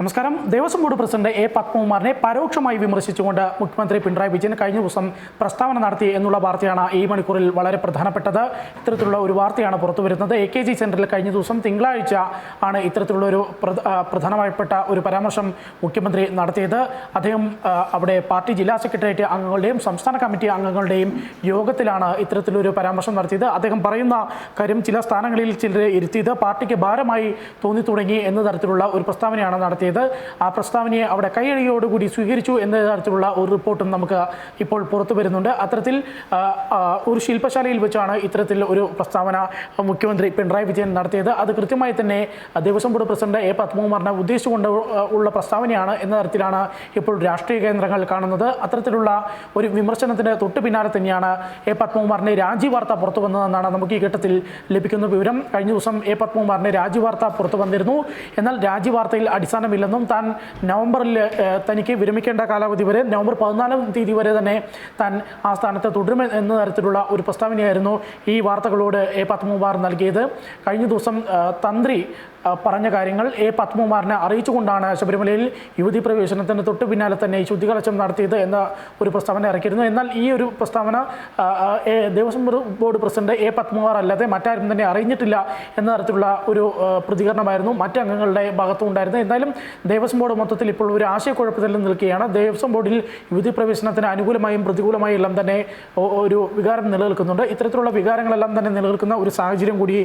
നമസ്കാരം. Devaswom board president A പത്മകുമാറിനെ പരോക്ഷമായി വിമർശിച്ചുകൊണ്ട് മുഖ്യമന്ത്രി പിണറായി വിജയൻ കഴിഞ്ഞ ദിവസം പ്രസ്താവന നടത്തി എന്നുള്ള വാർത്തയാണ് ഈ മണിക്കൂറിൽ വളരെ പ്രധാനപ്പെട്ടത്. ഇത്തരത്തിലുള്ള ഒരു വാർത്തയാണ് പുറത്തു വരുന്നത്. എ കെ ജി സെന്ററിൽ കഴിഞ്ഞ ദിവസം തിങ്കളാഴ്ച ആണ് ഇത്തരത്തിലുള്ള ഒരു പ്രധാനമായിപ്പെട്ട ഒരു പരാമർശം മുഖ്യമന്ത്രി നടത്തിയത്. അദ്ദേഹം അവിടെ പാർട്ടി ജില്ലാ സെക്രട്ടേറിയറ്റ് അംഗങ്ങളുടെയും സംസ്ഥാന കമ്മിറ്റി അംഗങ്ങളുടെയും യോഗത്തിലാണ് ഇത്തരത്തിലൊരു പരാമർശം നടത്തിയത്. അദ്ദേഹം പറയുന്ന കാര്യം ചില സ്ഥാനങ്ങളിൽ ചിലരെ ഇരുത്തിയത് പാർട്ടിക്ക് ഭാരമായി തോന്നി തുടങ്ങി എന്ന തരത്തിലുള്ള ഒരു പ്രസ്താവനയാണ് നടത്തിയത്. ആ പ്രസ്താവനയെ അവിടെ കൈയടിയോടുകൂടി സ്വീകരിച്ചു എന്ന തരത്തിലുള്ള ഒരു റിപ്പോർട്ടും നമുക്ക് ഇപ്പോൾ പുറത്തു വരുന്നുണ്ട്. അത്തരത്തിൽ ഒരു ശില്പശാലയിൽ വെച്ചാണ് ഇത്തരത്തിൽ ഒരു പ്രസ്താവന മുഖ്യമന്ത്രി പിണറായി വിജയൻ നടത്തിയത്. അത് കൃത്യമായി തന്നെ ദേവസ്വം ബോർഡ് പ്രസിഡന്റ് എ പത്മകുമാറിനെ ഉദ്ദേശിച്ചുകൊണ്ട് ഉള്ള പ്രസ്താവനയാണ് എന്ന തരത്തിലാണ് ഇപ്പോൾ രാഷ്ട്രീയ കേന്ദ്രങ്ങൾ കാണുന്നത്. അത്തരത്തിലുള്ള ഒരു വിമർശനത്തിന്റെ തൊട്ടു പിന്നാലെ തന്നെയാണ് എ പത്മകുമാറിന്റെ രാജി വാർത്ത പുറത്തു വന്നതെന്നാണ് നമുക്ക് ഈ ഘട്ടത്തിൽ ലഭിക്കുന്ന വിവരം. കഴിഞ്ഞ ദിവസം എ പത്മകുമാറിന്റെ രാജി വാർത്ത പുറത്തു വന്നിരുന്നു. എന്നാൽ രാജി വാർത്തയിൽ അടിസ്ഥാനമില്ലെന്നും താൻ നവംബറിൽ തനിക്ക് വിരമിക്കേണ്ട കാലാവധി വരെ നവംബർ പതിനാലാം തീയതി വരെ തന്നെ താൻ ആ സ്ഥാനത്ത് തുടരും എന്ന തരത്തിലുള്ള ഒരു പ്രസ്താവനയായിരുന്നു ഈ വാർത്തകളോട് എ പത്മകുമാർ നൽകിയത്. കഴിഞ്ഞ ദിവസം തന്ത്രി പറഞ്ഞ കാര്യങ്ങൾ എ പത്മകുമാറിനെ അറിയിച്ചുകൊണ്ടാണ് ശബരിമലയിൽ യുവതി പ്രവേശനത്തിന് തൊട്ടു പിന്നാലെ തന്നെ ഈ ശുദ്ധികലശം നടത്തിയത് എന്ന ഒരു പ്രസ്താവന ഇറക്കിയിരുന്നു. എന്നാൽ ഈ ഒരു പ്രസ്താവന Devaswom board president A Padmakumar അല്ലാതെ മറ്റാരും തന്നെ അറിഞ്ഞിട്ടില്ല എന്ന തരത്തിലുള്ള ഒരു പ്രതികരണമായിരുന്നു മറ്റ് അംഗങ്ങളുടെ ഭാഗത്തും ഉണ്ടായിരുന്നത്. എന്തായാലും ദേവസ്വം ബോർഡ് മൊത്തത്തിൽ ഇപ്പോൾ ഒരു ആശയക്കുഴപ്പത്തിൽ നിൽക്കുകയാണ്. ദേവസ്വം ബോർഡിൽ യുവതി പ്രവേശനത്തിന് അനുകൂലമായും പ്രതികൂലമായും എല്ലാം തന്നെ ഒരു വികാരം നിലനിൽക്കുന്നുണ്ട്. ഇത്തരത്തിലുള്ള വികാരങ്ങളെല്ലാം തന്നെ നിലനിൽക്കുന്ന ഒരു സാഹചര്യം കൂടി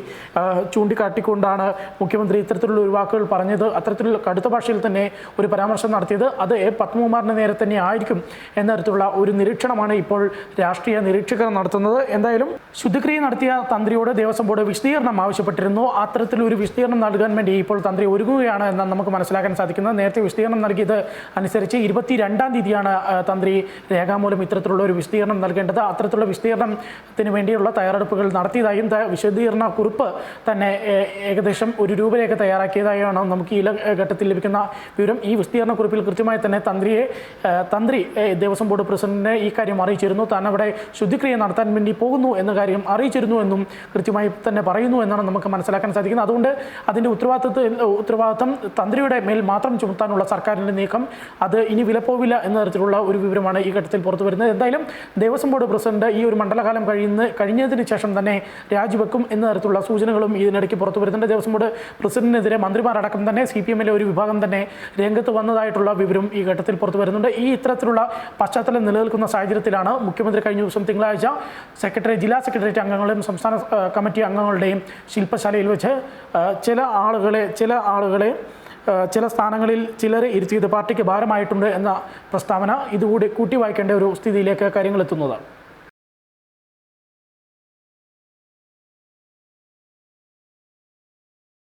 ചൂണ്ടിക്കാട്ടിക്കൊണ്ടാണ് മുഖ്യമന്ത്രി ഇത്തരത്തിലുള്ള ഒരു വാക്കുകൾ പറഞ്ഞത് അത്തരത്തിലുള്ള കടുത്ത ഭാഷയിൽ തന്നെ ഒരു പരാമർശം നടത്തിയത് അത് എ പത്മകുമാറിന് നേരെ തന്നെ ആയിരിക്കും എന്ന തരത്തിലുള്ള ഒരു നിരീക്ഷണമാണ് ഇപ്പോൾ രാഷ്ട്രീയ നിരീക്ഷകർ നടത്തുന്നത്. എന്തായാലും ശുദ്ധിക്രിയ നടത്തിയ തന്ത്രിയോട് ദേവസ്വം ബോർഡ് വിശദീകരണം ആവശ്യപ്പെട്ടിരുന്നു. അത്തരത്തിലൊരു വിശദീകരണം നൽകാൻ വേണ്ടി ഇപ്പോൾ തന്ത്രി ഒരുങ്ങുകയാണ് എന്ന് നമുക്ക് മനസ്സിലാക്കാൻ സാധിക്കുന്നത്. നേരത്തെ വിശദീകരണം നൽകിയത് അനുസരിച്ച് ഇരുപത്തിരണ്ടാം തീയതിയാണ് തന്ത്രി രേഖാമൂലം ഇത്തരത്തിലുള്ള ഒരു വിശദീകരണം നൽകേണ്ടത്. അത്തരത്തിലുള്ള വിശദീകരണത്തിന് വേണ്ടിയുള്ള തയ്യാറെടുപ്പുകൾ നടത്തിയതായും വിശദീകരണ കുറിപ്പ് തന്നെ ഏകദേശം ഒരു രൂപരേഖ തയ്യാറാക്കിയതായാണ് നമുക്ക് ഈ ഘട്ടത്തിൽ ലഭിക്കുന്ന വിവരം. ഈ വിസ്തീർണ കുറിപ്പിൽ കൃത്യമായി തന്നെ തന്ത്രിയെ തന്ത്രി ദേവസ്വം ബോർഡ് പ്രസിഡന്റിനെ ഈ കാര്യം അറിയിച്ചിരുന്നു. താൻ അവിടെ ശുദ്ധിക്രിയ നടത്താൻ വേണ്ടി പോകുന്നു എന്ന കാര്യം അറിയിച്ചിരുന്നു എന്നും കൃത്യമായി തന്നെ പറയുന്നു എന്നാണ് നമുക്ക് മനസ്സിലാക്കാൻ സാധിക്കുന്നത്. അതുകൊണ്ട് അതിന്റെ ഉത്തരവാദിത്വത്തിൽ ഉത്തരവാദിത്തം തന്ത്രിയുടെ മേൽ മാത്രം ചുമത്താനുള്ള സർക്കാരിന്റെ നീക്കം. അത് ഇനി വിലപ്പോവില്ല എന്ന തരത്തിലുള്ള ഒരു വിവരമാണ് ഈ ഘട്ടത്തിൽ പുറത്തു വരുന്നത്. എന്തായാലും ദേവസ്വം ബോർഡ് പ്രസിഡന്റ് ഈ ഒരു മണ്ഡലകാലം കഴിയുന്ന കഴിഞ്ഞതിന് ശേഷം തന്നെ രാജിവെക്കും എന്ന തരത്തിലുള്ള സൂചനകളും ഇതിനിടയ്ക്ക് പുറത്തു വരുന്നുണ്ട്. ദേവസ്വം ബോർഡ് പ്രസിഡന്റിനെതിരെ മന്ത്രിമാരടക്കം തന്നെ സി പി എമ്മിലെ ഒരു വിഭാഗം തന്നെ രംഗത്ത് വന്നതായിട്ടുള്ള വിവരം ഈ ഘട്ടത്തിൽ പുറത്തു വരുന്നുണ്ട്. ഈ ഇത്തരത്തിലുള്ള പശ്ചാത്തലം നിലനിൽക്കുന്ന സാഹചര്യത്തിലാണ് മുഖ്യമന്ത്രി കഴിഞ്ഞ ദിവസം തിങ്കളാഴ്ച സെക്രട്ടറി ജില്ലാ സെക്രട്ടേറിയറ്റ് അംഗങ്ങളുടെയും സംസ്ഥാന കമ്മിറ്റി അംഗങ്ങളുടെയും ശില്പശാലയിൽ വെച്ച് ചില ആളുകളെ ചില ആളുകളെ ചില സ്ഥാനങ്ങളിൽ ചിലരെ ഇരുത്തിയത് പാർട്ടിക്ക് ഭാരമായിട്ടുണ്ട് എന്ന പ്രസ്താവന ഇതുകൂടി കൂട്ടി വായിക്കേണ്ട ഒരു സ്ഥിതിയിലേക്ക് കാര്യങ്ങൾ എത്തുന്നത്